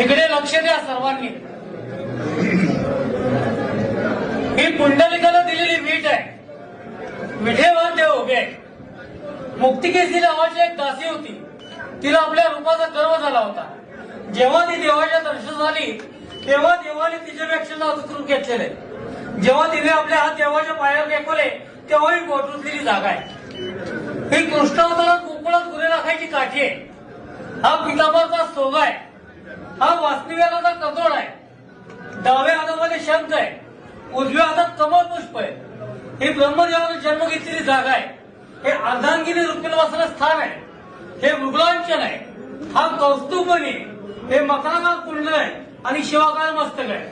इकडे लक्ष द्या सर्वांनी. ही पुंडलिकाला दिलेली वीट आहे. विठेवर ते उभे मुक्तिकेसी नावाची एक दासी होती. तिला आपल्या रूपाचा गर्व झाला होता. जेव्हा ती देवाच्या दर्शन झाली तेव्हा देवाने तिच्यापेक्षा नाजूक रूप घेतलेले. जेव्हा तिने आपले हात देवाच्या पायावर फेकवले तेव्हा ही पोटरुतलेली जागा आहे. ही कृष्णावतारात गोकुळात गुरे राखायची काठी आहे. हा पितांबरचा सोगा आहे. हा वास्तव्याचा कतोड आहे. डाव्या हातामध्ये शंख आहे. उजव्या हातात कमळ पुष्प आहे. ही ब्रह्मदेवाने जन्म घेतलेली जागा आहे. हे अर्धांगिनी रुक्मिणवासाचं स्थान आहे. हे मृगलांचन आहे. हा कौस्तुभमणी हे मकराकाल कुंडल आहे आणि शिवाकाल मस्तक आहे.